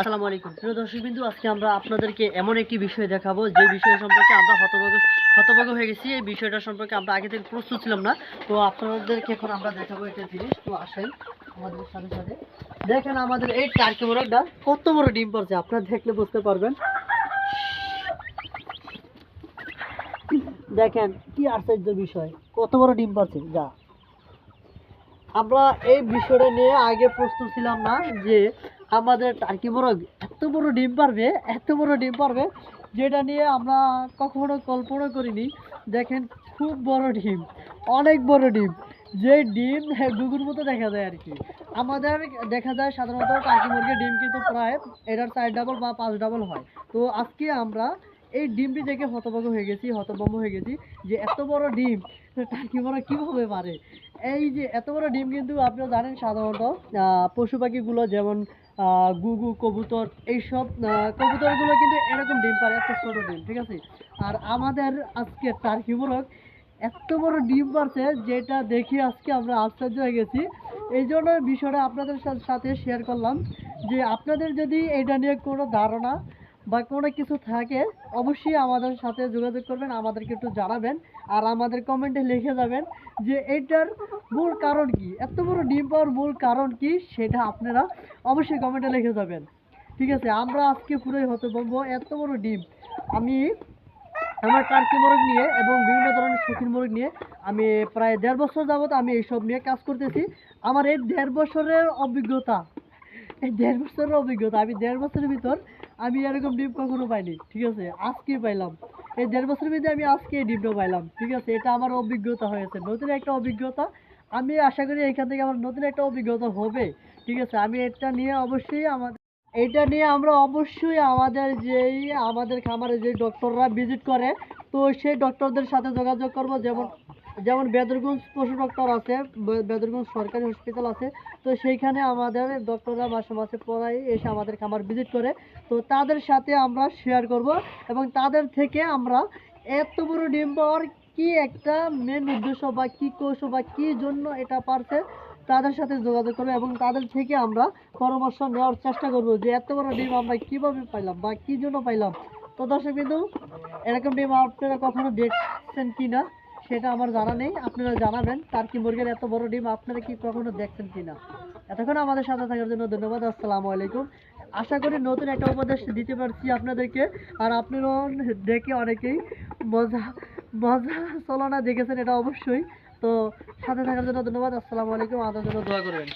আসসালামু আলাইকুম। প্রিয় দর্শক বিন্দু আজকে আমরা আপনাদেরকে এমন একটি বিষয় দেখাবো, যে বিষয় সম্পর্কে আমরা হতভাগ হতভাগ হয়ে গেছি। এই বিষয়টা সম্পর্কে আমরা আগে থেকে প্রস্তুত ছিলাম না। তো আপনাদেরকে এখন আমরা দেখাবো একটা জিনিস। তো আসেন আমাদের সাথে সাথে। দেখেন আমাদের এই টার্কি মোরগটা কত বড় ডিম পারছে আপনারা দেখলে বুঝতে পারবেন। দেখেন, কি আশ্চর্য বিষয়, কত বড় ডিম পারছে যা। আমরা এই বিষয়টা নিয়ে আগে প্রস্তুত ছিলাম না, যে আমাদের টার্কি মোরগ এত বড় ডিম পারবে, এত বড় ডিম পারবে, যেটা নিয়ে আমরা কখনো কল্পনা করিনি। দেখেন, খুব বড় ডিম, অনেক বড় ডিম। যে ডিম গুগুর মতো দেখা যায় আর কি। আমাদের দেখা যায় সাধারণত টার্কি মুরগির ডিম কিন্তু প্রায় এটার চার ডাবল বা পাঁচ ডাবল হয়। তো আজকে আমরা এই ডিমটি দেখে হতভম্ব হয়ে গেছি, হতভম্ব হয়ে গেছি যে এত বড় ডিম টার্কি মোরগ কীভাবে পারে? এই যে এত বড় ডিম কিন্তু আপনারা জানেন সাধারণত পশু পাখিগুলো যেমন গুগু, কবুতর, এইসব কবুতরগুলো কিন্তু এরকম ডিম পারে এত ছোটো ডিম, ঠিক আছে? আর আমাদের আজকে টার্কি মোরগ এত বড় ডিম পারছে যেটা দেখি আজকে আমরা আশ্চর্য হয়ে গেছি। এই জন্য বিষয়টা আপনাদের সাথে শেয়ার করলাম যে আপনাদের যদি এটা নিয়ে কোনো ধারণা বা কোনো কিছু থাকে, অবশ্যই আমাদের সাথে যোগাযোগ করবেন, আমাদেরকে একটু জানাবেন আর আমাদের কমেন্টে লিখে যাবেন যে এইটার মূল কারণ কি, এত বড় ডিম পাওয়ার মূল কারণ কি সেটা আপনারা অবশ্যই কমেন্টে লিখে যাবেন। ঠিক আছে, আমরা আজকে পুরোই হতে বলব এত বড় ডিম। আমি আমার টার্কি মোরগ নিয়ে এবং বিভিন্ন ধরনের শৌখিন মোরগ নিয়ে আমি প্রায় দেড় বছর যাবত আমি এইসব নিয়ে কাজ করতেছি। আমার এই দেড় বছরের অভিজ্ঞতা এই দেড় বছরের অভিজ্ঞতা, আমি দেড় বছরের ভিতর আমি এরকম ডিম কখনো পাইনি, ঠিক আছে? আজকে পাইলাম। এই দেড় বছরের ভিতরে আমি আজকে এই ডিমটা পাইলাম, ঠিক আছে? এটা আমার অভিজ্ঞতা হয়েছে, নতুন একটা অভিজ্ঞতা। আমি আশা করি এখান থেকে আমার নতুন একটা অভিজ্ঞতা হবে, ঠিক আছে? আমি এটা নিয়ে অবশ্যই আমাদের, এটা নিয়ে আমরা অবশ্যই আমাদের যেই, আমাদের খামারে যে ডক্টররা ভিজিট করে, তো সেই ডক্টরদের সাথে যোগাযোগ করব, যেমন যেমন বেদরগঞ্জ পশু ডক্টর আছে বেদরগঞ্জ সরকারি হসপিটাল আছে, তো সেইখানে আমাদের ডক্টররা মাসে মাসে পড়াই এসে আমাদের খামার ভিজিট করে। তো তাদের সাথে আমরা শেয়ার করব এবং তাদের থেকে আমরা এত বড় ডিম পাওয়ার কি একটা মেন উদ্দেশ্য বা কি কৌশল বা কি জন্য এটা পারছে, তাদের সাথে যোগাযোগ করব এবং তাদের থেকে আমরা পরামর্শ নেওয়ার চেষ্টা করব যে এত বড় ডিম আমরা কীভাবে পাইলাম বা কি জন্য পাইলাম। তো দর্শক বিন্দু, এরকম ডিম আপনারা কখনো দেখছেন কি না সেটা আমার জানা নেই, আপনারা জানাবেন টার্কি মুরগির এত বড় ডিম, আপনারা কি কখনো দেখছেন কি না এতক্ষণ আমাদের সাথে থাকার জন্য ধন্যবাদ, আসসালাম আলাইকুম। আশা করি নতুন একটা উপদেশ দিতে পারছি আপনাদেরকে, আর আপনারাও দেখে অনেকেই মজা মজা চলনা দেখেছেন, এটা অবশ্যই। তো সাথে থাকার জন্য ধন্যবাদ, আসসালামু আলাইকুম আমাদের জন্য দোয়া করবেন।